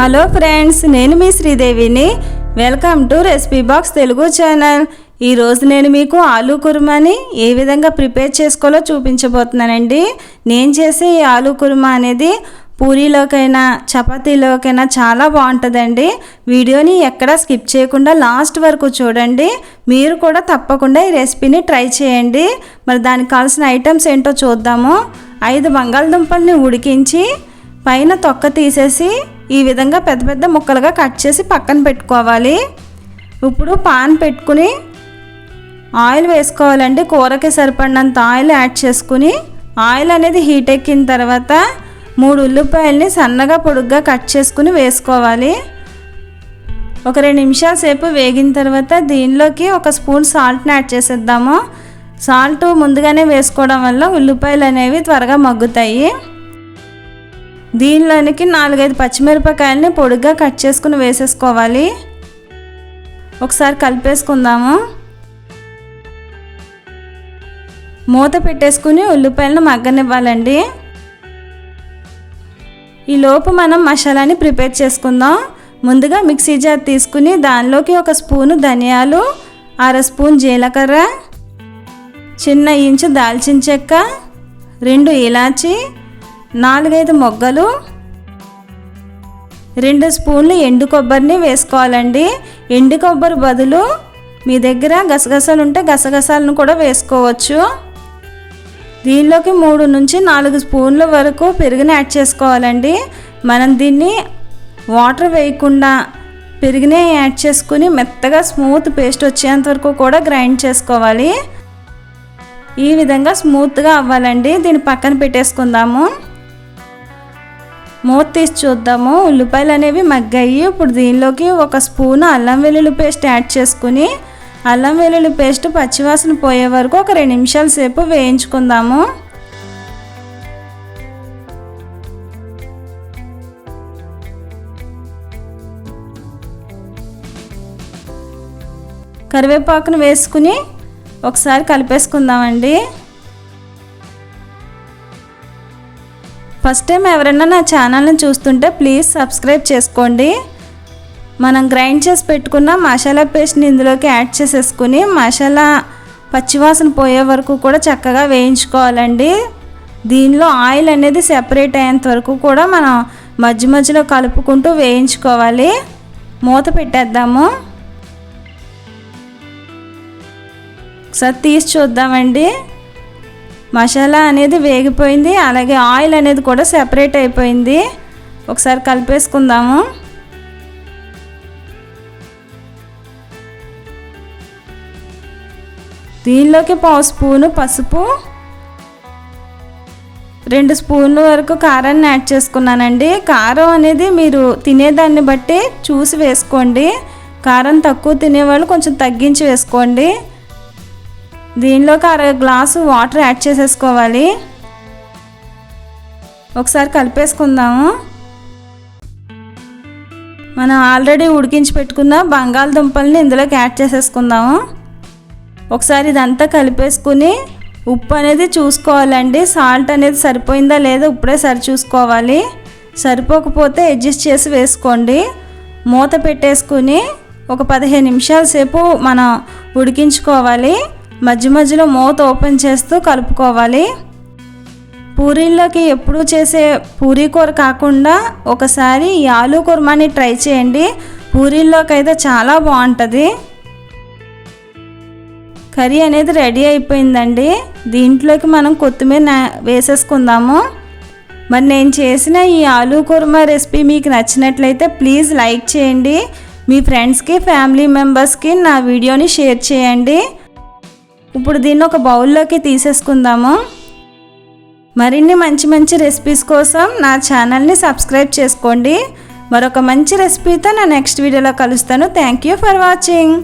Hello friends నేను మీ శ్రీదేవిని. Welcome to recipe box Telugu channel. ఈరోజు నేను మీకు ఆలూ కుర్మాని ఏ విధంగా ప్రిపేర్ చేసుకోవాలో చూపించబోతున్నానండి. నేను చేసే ఈ ఆలూ కుర్మా అనేది పూరీలోకైనా చపాతీలోకైనా చాలా బాగుంటుందండి. వీడియోని ఎక్కడా స్కిప్ చేయకుండా లాస్ట్ వరకు చూడండి. మీరు కూడా తప్పకుండా ఈ రెసిపీని ట్రై చేయండి. మరి దానికి కావాల్సిన ఐటమ్స్ ఏంటో చూద్దాము. ఐదు బంగాళదుంపల్ని ఉడికించి పైన తొక్క తీసేసి ఈ విధంగా పెద్ద పెద్ద ముక్కలుగా కట్ చేసి పక్కన పెట్టుకోవాలి. ఇప్పుడు పాన్ పెట్టుకుని ఆయిల్ వేసుకోవాలండి కూరకి సరిపడినంత ఆయిల్ యాడ్ చేసుకుని ఆయిల్ అనేది హీట్ ఎక్కిన తర్వాత మూడు ఉల్లిపాయల్ని సన్నగా పొడుగ్గా కట్ చేసుకుని వేసుకోవాలి. ఒక రెండు నిమిషాల సేపు వేగిన తర్వాత దీనిలోకి ఒక స్పూన్ సాల్ట్ని యాడ్ చేసేద్దాము. సాల్ట్ ముందుగానే వేసుకోవడం వల్ల ఉల్లిపాయలు అనేవి త్వరగా మగ్గుతాయి. దీనిలోనికి నాలుగైదు పచ్చిమిరపకాయలని పొడిగ్గా కట్ చేసుకుని వేసేసుకోవాలి. ఒకసారి కలిపేసుకుందాము. మూత పెట్టేసుకుని ఉల్లిపాయలను మగ్గనివ్వాలండి. ఈ లోపు మనం మసాలాని ప్రిపేర్ చేసుకుందాం. ముందుగా మిక్సీ జార్ తీసుకుని దానిలోకి ఒక స్పూను ధనియాలు అర స్పూన్ జీలకర్ర చిన్న ఇంచు దాల్చిన చెక్క రెండు ఇలాచి నాలుగైదు మొగ్గలు రెండు స్పూన్లు ఎండు కొబ్బరిని వేసుకోవాలండి. ఎండు కొబ్బరి బదులు మీ దగ్గర గసగసాలు ఉంటే గసగసాలను కూడా వేసుకోవచ్చు. దీనిలోకి మూడు నుంచి నాలుగు స్పూన్ల వరకు పెరుగుని యాడ్ చేసుకోవాలండి. మనం దీన్ని వాటర్ వేయకుండా పెరుగునే యాడ్ చేసుకుని మెత్తగా స్మూత్ పేస్ట్ వచ్చేంత వరకు కూడా గ్రైండ్ చేసుకోవాలి. ఈ విధంగా స్మూత్గా అవ్వాలండి. దీన్ని పక్కన పెట్టేసుకుందాము. మూత తీసి చూద్దాము. ఉల్లిపాయలు అనేవి మగ్గాయి. ఇప్పుడు దీనిలోకి ఒక స్పూన్ అల్లం వెల్లుల్లి పేస్ట్ యాడ్ చేసుకుని అల్లం వెల్లుల్లి పేస్ట్ పచ్చివాసన పోయే వరకు ఒక రెండు నిమిషాల సేపు వేయించుకుందాము. కరివేపాకును వేసుకుని ఒకసారి కలిపేసుకుందామండి. ఫస్ట్ టైం ఎవరైనా నా ఛానల్ని చూస్తుంటే ప్లీజ్ సబ్స్క్రైబ్ చేసుకోండి. మనం గ్రైండ్ చేసి పెట్టుకున్న మసాలా పేస్ట్ని ఇందులోకి యాడ్ చేసేసుకుని మసాలా పచ్చివాసన పోయే వరకు కూడా చక్కగా వేయించుకోవాలండి. దీనిలో ఆయిల్ అనేది సెపరేట్ అయ్యేంత వరకు కూడా మనం మధ్య మధ్యలో కలుపుకుంటూ వేయించుకోవాలి. మూత పెట్టేద్దాము. ఒకసారి తీసి చూద్దామండి. మసాలా అనేది వేగిపోయింది అలాగే ఆయిల్ అనేది కూడా సెపరేట్ అయిపోయింది. ఒకసారి కలిపేసుకుందాము. దీనిలోకి పావు స్పూను పసుపు రెండు స్పూన్ల వరకు కారాన్ని యాడ్ చేసుకున్నానండి. కారం అనేది మీరు తినేదాన్ని బట్టి చూసి వేసుకోండి. కారం తక్కువ తినేవాళ్ళు కొంచెం తగ్గించి వేసుకోండి. దీనిలోకి అర గ్లాసు వాటర్ యాడ్ చేసేసుకోవాలి. ఒకసారి కలిపేసుకుందాము. మనం ఆల్రెడీ ఉడికించి పెట్టుకున్న బంగాళదుంపల్ని ఇందులోకి యాడ్ చేసేసుకుందాము. ఒకసారి ఇదంతా కలిపేసుకుని ఉప్పు అనేది చూసుకోవాలండి. సాల్ట్ అనేది సరిపోయిందా లేదా ఇప్పుడే సరి చూసుకోవాలి. సరిపోకపోతే అడ్జస్ట్ చేసి వేసుకోండి. మూత పెట్టేసుకుని ఒక పదిహేను నిమిషాల సేపు మనం ఉడికించుకోవాలి. మధ్య మధ్యలో మూత ఓపెన్ చేస్తూ కలుపుకోవాలి. పూరీల్లోకి ఎప్పుడూ చేసే పూరీ కూర కాకుండా ఒకసారి ఈ ఆలూ కుర్మాని ట్రై చేయండి. పూరీల్లోకి అయితే చాలా బాగుంటుంది. కర్రీ అనేది రెడీ అయిపోయిందండి. దీంట్లోకి మనం కొత్తిమీర వేసేసుకుందాము. మరి నేను చేసిన ఈ ఆలూ కుర్మా రెసిపీ మీకు నచ్చినట్లయితే ప్లీజ్ లైక్ చేయండి. మీ ఫ్రెండ్స్కి ఫ్యామిలీ మెంబర్స్కి నా వీడియోని షేర్ చేయండి. ఇప్పుడు దీన్ని ఒక బౌల్లోకి తీసేసుకుందాము. మరిన్ని మంచి మంచి రెసిపీస్ కోసం నా ఛానల్ని సబ్స్క్రైబ్ చేసుకోండి. మరొక మంచి రెసిపీతో నా నెక్స్ట్ వీడియోలో కలుస్తాను. Thank you for watching